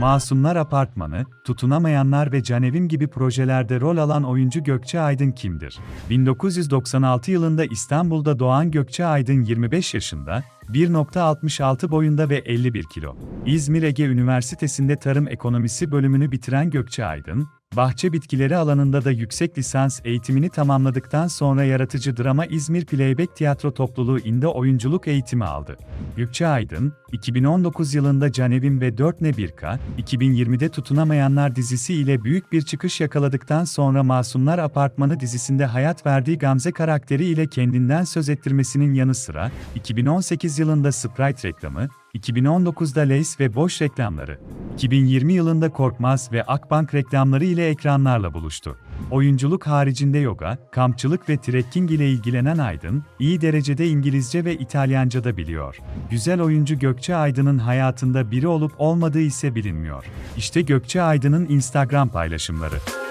Masumlar Apartmanı, Tutunamayanlar ve Canevim gibi projelerde rol alan oyuncu Gökçe Aydın kimdir? 1996 yılında İstanbul'da doğan Gökçe Aydın 25 yaşında, 1.66 boyunda ve 51 kilo. İzmir Ege Üniversitesi'nde Tarım Ekonomisi bölümünü bitiren Gökçe Aydın, bahçe bitkileri alanında da yüksek lisans eğitimini tamamladıktan sonra yaratıcı drama İzmir Playback Tiyatro Topluluğu inde oyunculuk eğitimi aldı. Gökçe Aydın, 2019 yılında Canevim ve 4 Ne 1K, 2020'de Tutunamayanlar dizisi ile büyük bir çıkış yakaladıktan sonra Masumlar Apartmanı dizisinde hayat verdiği Gamze karakteri ile kendinden söz ettirmesinin yanı sıra, 2018 yılında Sprite reklamı, 2019'da Lays ve Boş reklamları, 2020 yılında Korkmaz ve Akbank reklamları ile ekranlarla buluştu. Oyunculuk haricinde yoga, kampçılık ve trekking ile ilgilenen Aydın, iyi derecede İngilizce ve İtalyanca da biliyor. Güzel oyuncu Gökçe Aydın'ın hayatında biri olup olmadığı ise bilinmiyor. İşte Gökçe Aydın'ın Instagram paylaşımları.